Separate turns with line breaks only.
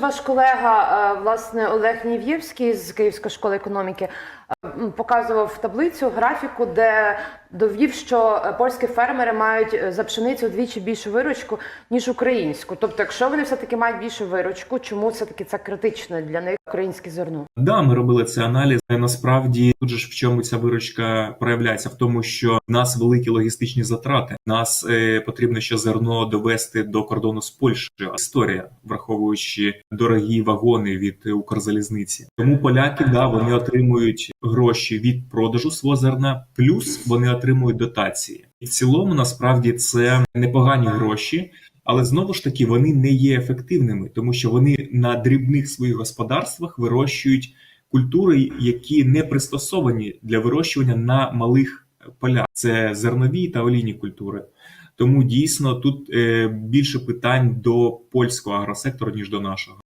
Ваш колега, е, власне, Олег Нів'євський з Київської школи економіки е, показував таблицю, графіку, де довів, що е, польські фермери мають е, за пшеницю вдвічі більшу виручку, ніж українську. Тобто, якщо вони все-таки мають більшу виручку, чому все-таки це критично для них українське зерно?
Да, ми робили цей аналіз. Насправді тут же ж в чому ця виручка проявляється? В тому, що в нас великі логістичні затрати. Нас е, потрібно ще зерно довести до кордону з Польщею. Історія, враховуючи дорогі вагони від Укрзалізниці. Тому поляки да вони отримують гроші від продажу свого зерна, плюс вони отримують дотації. І в цілому насправді це непогані гроші. Але знову ж таки вони не є ефективними, тому що вони на дрібних своїх господарствах вирощують культури, які не пристосовані для вирощування на малих полях. Це зернові та олійні культури. Тому дійсно тут е, більше питань до польського агросектору ніж до нашого.